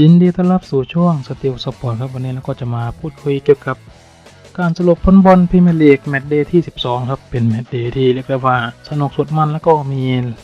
ยินดีต้อนรับสู่ช่วงสติลสปอร์ตครับวันนี้เราก็จะมาพูดคุยเกี่ยวกับ การสรุปผลบอลพรีเมียร์ลีกแมตช์เดย์ที่ 12 ครับ เป็นแมตช์เดย์ที่เรียกได้ว่าสนุกสุดมันแล้วก็มี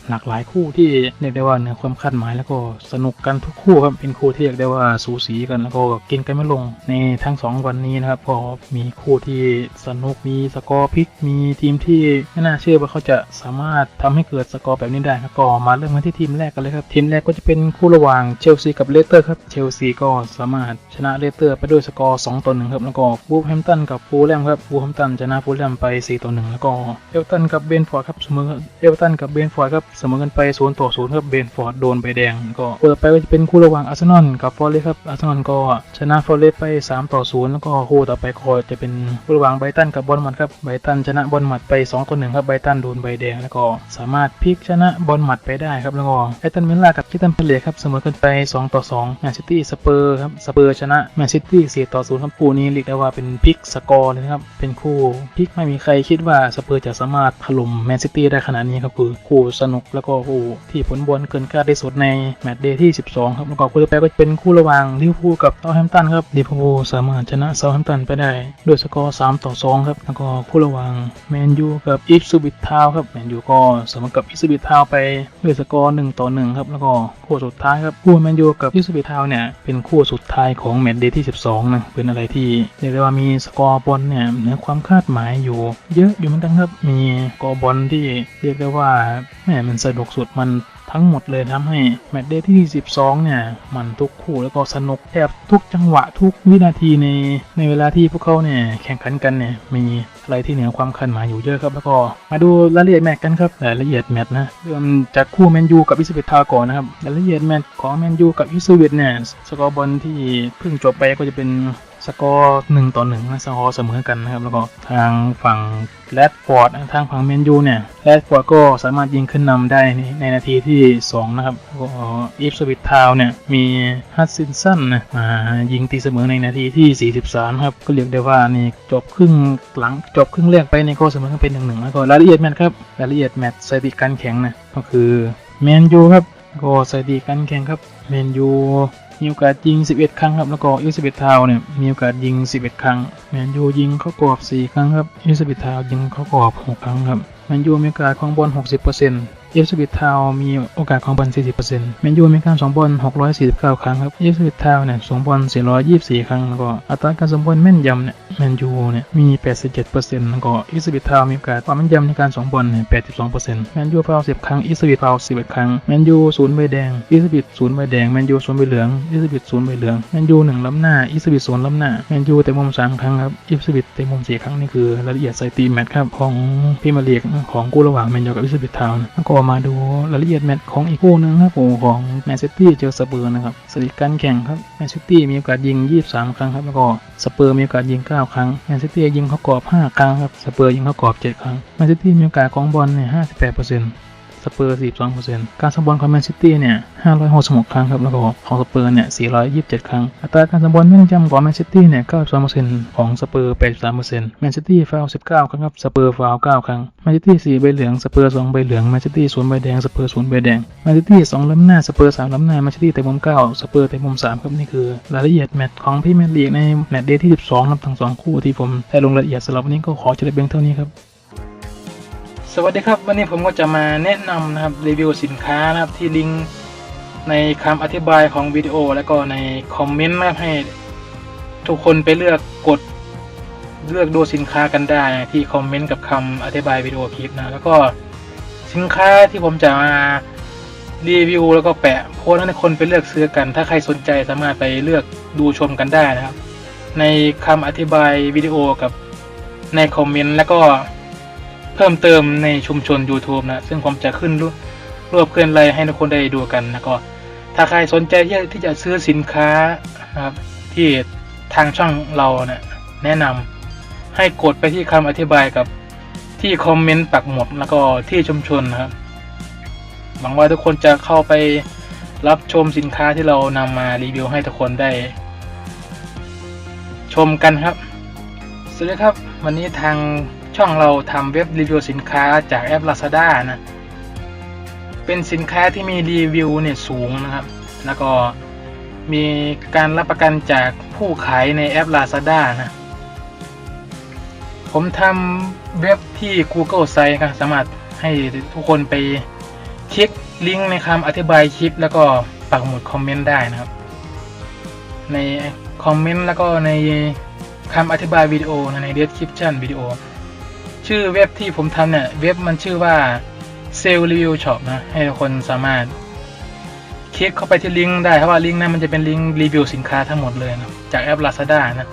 หลากหลายคู่ที่เรียกได้ว่าเหนือความคาดหมายแล้วก็สนุกกันทุกคู่ครับเป็นคู่ที่เรียกได้ว่าสูสีกันแล้วก็กินกันไม่ลงในทั้งสองวันนี้นะครับก็มีคู่ที่สนุกมีสกอร์พลิกมีทีมที่ไม่น่าเชื่อว่าเขาจะสามารถทำให้เกิดสกอร์แบบนี้ได้ครับก็มาเริ่มกันที่ทีมแรกกันเลยครับทีมแรกก็จะเป็นคู่ระหว่างเชลซีกับเลสเตอร์ครับเชลซีก็สามารถชนะเลสเตอร์ไปด้วยสกอร์2ต่อ1ครับแล้วก็บูฟแฮมตันกับฟูลแลมครับบูฟแฮมตันชนะฟูลแลมไป 4 ต่อ 1 แล้วก็เอเวอร์ตันกับเบนฟอร์ดครับเสมอเอเวอร์ตันกับเบนฟอร์ดครับเสมอกันไป0ต่อ0ครับเบนฟอร์ดโดนใบแดงก็คู่ต่อไปก็จะเป็นคู่ระหว่างอาร์เซนอลกับฟอร์เรสต์ครับอาร์เซนอลก็ชนะฟอร์เรสต์ไป 3 ต่อ 0 แล้วก็คู่ต่อไปก็จะเป็นคู่ระหว่างไบตันกับบอลมัดครับไบตันชนะบอลมัดไป 2 ต่อ 1 ครับไบตันโดนใบแดงแล้วก็สามารถพลิกชนะบอลมัดไปได้ครับแล้วก็ไอตันมิลล่ากับคิตันเพลเลครับเสมอกันไป 2 ต่อ2แมนซิตี้สเปอร์ครับสเปอร์ชนะแมนซิตี้4ต่อ0ครับคู่นี้เรียกได้ว่าเป็นพลิกสกอร์เลยนะครับ เป็นคู่พลิกไม่มีใครคิดว่าสเปอร์จะสามารถถล่มแมนซิตี้ได้ขนาดนี้ครับคือคู่สนุกแล้วก็คู่ที่ผลบอลเกินคาดที่สุดในแมตช์เดย์ที่ 12 ครับแล้วก็คู่ต่อไปก็จะเป็นคู่ระหว่างลิเวอร์พูลกับเซาแฮมป์ตันครับลิเวอร์พูลสามารถชนะเซาแฮมป์ตันไปได้ด้วยสกอร์ 3 ต่อ 2 ครับ แล้วก็คู่ระหว่างแมนยูกับอิฟซูบิททาวครับแมนยูก็เสมอกับอิฟซูบิททาวไปด้วยสกอร์ 1 ต่อ 1 ครับแล้วก็คู่สุดท้ายครับคู่แมนยูกับอิฟซูบิททาวเนี่ยเป็นคู่สุดท้ายของแมตช์เดย์ที่ 12 นะเป็นอะไรที่เรียกได้ว่ามีสกอร์บอลเนี่ยเหนือความคาดหมายอยู่ เยอะอยู่เหมือนกันครับมีกอร์บอลที่เรียกได้ว่าแหมมันสนุกสุดมันทั้งหมดเลยทำให้แมตช์เดย์ที่ 12 เนี่ย มันทุกคู่แล้วก็สนุกแทบทุกจังหวะทุกวินาทีในในเวลาที่พวกเขาเนี่ยแข่งขันกันเนี่ยมีอะไรที่เหนือความคาดหมายอยู่เยอะครับ แล้วก็มาดูรายละเอียดแมตช์กันครับรายละเอียดแมตช์นะเริ่มจากคู่แมนยูกับอิสเวตทาก่อนนะครับรายละเอียดแมตช์ของแมนยูกับอิสเวตเนี่ยสกอร์บอลที่เพิ่งจบไปก็จะเป็น สกอร์หนึ่งต่อหนึ่งนะสกอร์เสมอกันนะครับ แล้วก็ทางฝั่งแรดฟอร์ดทางฝั่งเมนยูเนี่ยแรดฟอร์ดก็สามารถยิงขึ้นนำได้ในในาทีที่ 2 นะครับก็อีฟสวิตทาวเนี่ยมีฮัตซินสันนะมายิงตีเสมอในนาทีที่ 43 ครับ ก็เรียกได้ว่านี่จบครึ่งหลังจบครึ่งแรกไปในก็เสมอกันเป็นหนึ่งหนึ่งแล้วก็รายละเอียดแมตช์ครับรายละเอียดแมตช์สถิติการแข่งนะก็คือเมนยูครับก็สถิติการแข่งครับเมนยู มีโอกาสยิง 11 ครั้งครับแล้วก็อิสเบตทาวเนี่ยมีโอกาสยิง 11 ครั้งแมนยูยิงเข้ากรอบ 4 ครั้งครับอิสเบตทาวยิงเข้ากรอบ 6 ครั้งครับแมนยูมีโอกาสครองบอล 60% อิสเบตทาวมีโอกาสครองบอล 40%แมนยูมีการสองบอล 649 ครั้งครับอิสเบตทาวเนี่ยสองบอล 424 ครั้งแล้วก็อัตราการสองบอลแม่นยำเนี่ยแมนยูเนี่ยมี 87%แล้วก็อิสเบตทาวมีโอกาสความแม่นยำในการสองบอลเนี่ย82%แมนยูฟาว10 ครั้งอิสเบตฟาว11 ครั้งแมนยูศูนย์ใบแดงอิสเบตศูนย์ใบแดงแมนยูศูนย์ใบเหลืองอิสเบตศูนย์ใบเหลืองแมนยูหนึ่งล้ำหน้าอิสเบตศูนย์ล้ำหน้าแมนยูเตะมุมสามครั้งครับอิสเบตเตะมุมสี่ครั้งนี่คือรายละเอียดสถิติแมตช์ครับของพรีเมียร์ลีกของคู่ระหว่างแมนยูกับอิสเบตทาวน์แล้วก็มาดูรายละเอียดแมตช์ของอีกคู่หนึงครับผมของแมนซิตี้เจอสเปอร์นะครับสถิติการแข่งครับแมนซิตี้มีโอกาสยิง 23 ครั้งครับแล้วก็สเปอร์มีโอกาสยิง 9 ครั้งแมนซิตี้ยิงเข้ากรอบ 5 ครั้งครับสเปอร์ยิงเข้ากรอบ 7 ครั้งแมนซิตี้มีโอกาสของบอลเนี่ย58% สเปอร์ 42%การสมบอลของแมนซิตี้เนี่ย 566 ครั้งครับแล้วก็ของสเปอร์เนี่ย 427 ครั้ง อัตราการสมบอลแม่นยำของแมนซิตี้เนี่ย 92%ของสเปอร์ 83%แมนซิตี้ฟาวล์19 ครั้งครับ สเปอร์ฟาวล์9ครั้ง แมนซิตี้ 4 ใบเหลือง สเปอร์ 2 ใบเหลือง แมนซิตี้ 0 ใบแดง สเปอร์ 0 ใบแดง แมนซิตี้ 2 ล้ำหน้า สเปอร์ 3 ล้ำหน้า แมนซิตี้เตะมุม 9 สเปอร์เตะมุม 3 ครับนี่คือรายละเอียดแมตช์ของพรีเมียร์ลีกในแมตช์เดย์ที่ 12ครับทั้งสองคู่ที่ผมได้ลงรายละเอียดสำหรับวันนี้ก็ขอจบเพียงเท่านี้ครับ วัสดีครับวันนี้ผมก็จะมาแนะนำนะครับรีวิวสินค้านะครับที่ลิงก์ในคำอธิบายของวิดีโอ แล้วก็ในคอมเมนต์นะครับให้ทุกคนไปเลือกกดเลือกดูสินค้ากันได้ที่คอมเมนต์กับคำอธิบายวิดีโอคลิปนะแล้วก็สินค้าที่ผมจะมารีวิวแล้วก็แปะโพสต์ให้คนไปเลือกซื้อกัน ถ้าใครสนใจสามารถไปเลือกดูชมกันได้นะครับ ในคำอธิบายวิดีโอกับในคอมเมนต์แล้วก็ พิ่มเติมในชุมชน YouTube นะ ซึ่งผมจะขึ้นรูปรวบเคลื่อนไรให้ทุกคนได้ดูกันแล้วก็ ถ้าใครสนใจที่จะซื้อสินค้านะครับที่ทางช่องเราเนะี่ยแนะนำให้กดไปที่คำอธิบายกับที่คอมเมนต์ปักหมุดแล้วก็ที่ชุมชนนะครับหวังว่าทุกคนจะเข้าไปรับชมสินค้าที่เรานำมารีวิวให้ทุกคนได้ ชมกันครับ สวัสดีครับ วันนี้ทาง ช่องเราทำเว็บรีวิวสินค้าจากแอป Lazada นะ เป็นสินค้าที่มีรีวิวเนี่ยสูงนะครับ แล้วก็มีการรับประกันจากผู้ขายในแอป Lazada นะ ผมทำเว็บที่ Google Site ครับสามารถให้ทุกคนไปคลิกลิงก์ในคำอธิบายคลิป แล้วก็ปักหมุดคอมเมนต์ได้นะครับ ในคอมเมนต์แล้วก็ในคำอธิบายวิดีโอใน description วิดีโอ ชื่อเว็บที่ผมทำเนี่ย เว็บมันชื่อว่า Sale Review Shop นะ ให้คนสามารถ คลิกเข้าไปที่ลิงก์ได้เพราะว่าลิงก์นั้นมันจะเป็นลิงก์รีวิวสินค้าทั้งหมดเลยนะจากแอป Lazada นะ